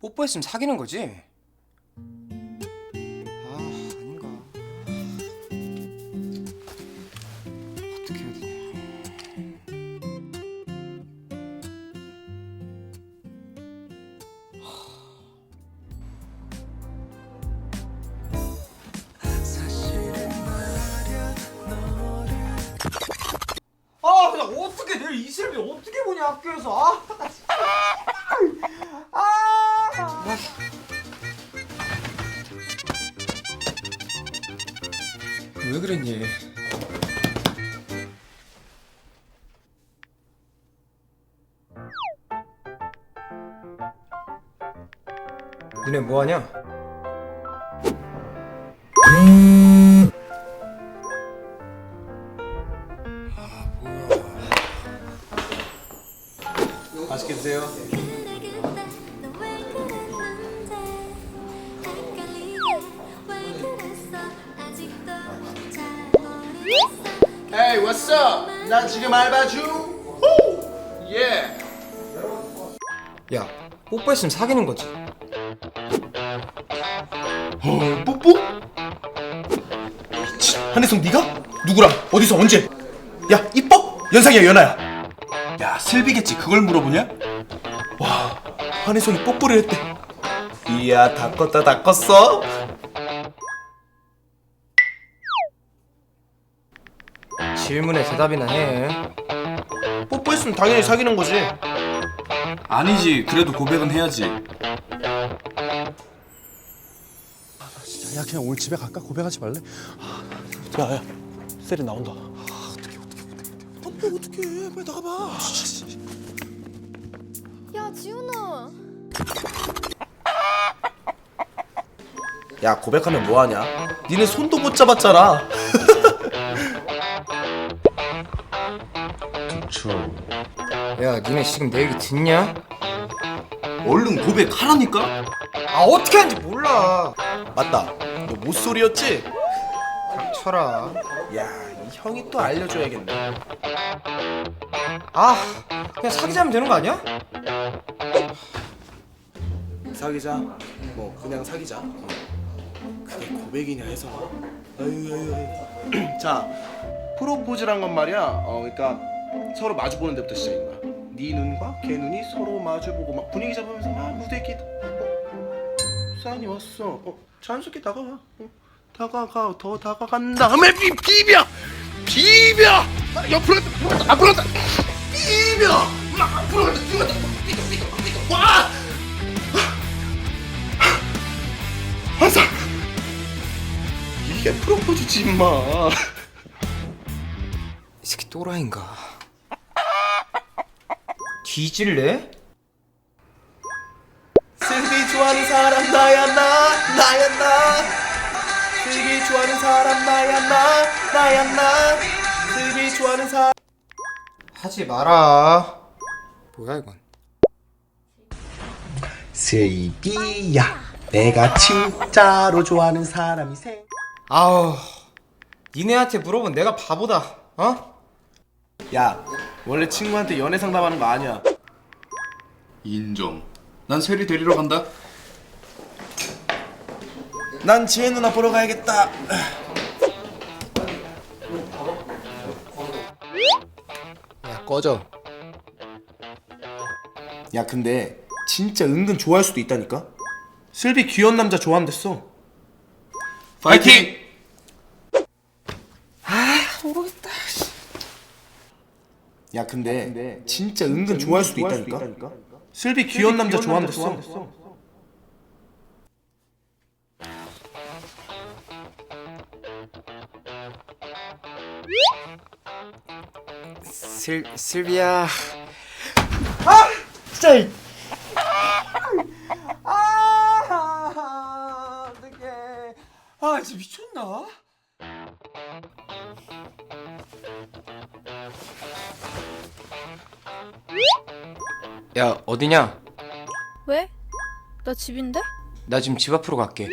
뽀뽀했으면 사귀는 거지? 어떻게 내일 이슬비 어떻게 보냐 학교에서? 아, 나 진짜. 아, 왜 그랬니? 니네 뭐하냐? 맛있게 드세요. Hey, what's up? 난 지금 알바 중. 호! 예. 야 뽀뽀했으면 사귀는 거지 어, 뽀뽀? 치, 한혜성 네가? 누구랑? 어디서 언제? 야, 이뻐? 연상이야, 연하야. 야, 슬비겠지. 그걸 물어보냐? 와, 한혜성이 뽀뽀를 했대. 이야, 다 껐다, 다 껐어? 질문에 대답이나 해 뽀뽀했으면 당연히 사귀는 거지. 아니지 그래도 고백은 해야지 야, 그냥 오늘 집에 갈까? 고백하지 말래? 야, 야, 셀이 나온다. 아, 어떡해. 빨리 나가봐. 야 지훈아 야, 고백하면 뭐하냐? 니네 손도 못 잡았잖아. 야 니네 지금 내 얘기 듣냐? 얼른 고백하라니까 아 어떻게 하는지 몰라 맞다. 너 모쏠이었지? 쳐라 야, 이 형이 또 알려줘야겠네. 아 그냥 사귀자면 되는 거 아니야? 사귀자. 뭐 그냥 사귀자. 어. 그게 고백이냐 해서. 아유 아유 아유. 자, 프로포즈란 건 말이야. 어, 그러니까 서로 마주 보는 데부터 시작인 거야. 네 눈과 걔 눈이 서로 마주 보고 막 분위기 잡으면서 막 무대기. 어, 사인이 왔어. 어, 자연스럽게 다가와. 어, 다가가 더 다가간 다음에 비, 비벼, 비벼. 아, 옆으로 갔다, 앞으로 갔다, 비벼. 막 앞으로 갔다, 뒤로 갔다, 비벼, 비벼, 비벼. 와. 항상 이게 프로포즈지 임마 이 새끼 또라이인가 뒤질래? 슬비 좋아하는 사람 나야 나 나야 나 슬비 좋아하는 사람 나야 나 나야 나. 슬비 좋아하는 사람. 하지 마라. 뭐야 이건? 슬비야 내가 진짜로 좋아하는 사람이 생 아우 니네한테 물어본 내가 바보다 어? 야 원래 친구한테 연애 상담하는 거 아니야? 인정. 난 세리 데리러 간다 난 지혜 누나 보러 가야겠다. 야 꺼져. 야 근데 진짜 은근 좋아할 수도 있다니까? 슬비 귀여운 남자 좋아한댔어. 파이팅! 야 근데, 진짜 은근 좋아할 수도 있다니까, 슬비 귀여운 남자 좋아한댔어 슬 슬비야 아 진짜 이- 아, 어떡해. 아, 진짜 미쳤나? 야 어디냐 왜? 나 집인데? 나 지금 집 앞으로 갈게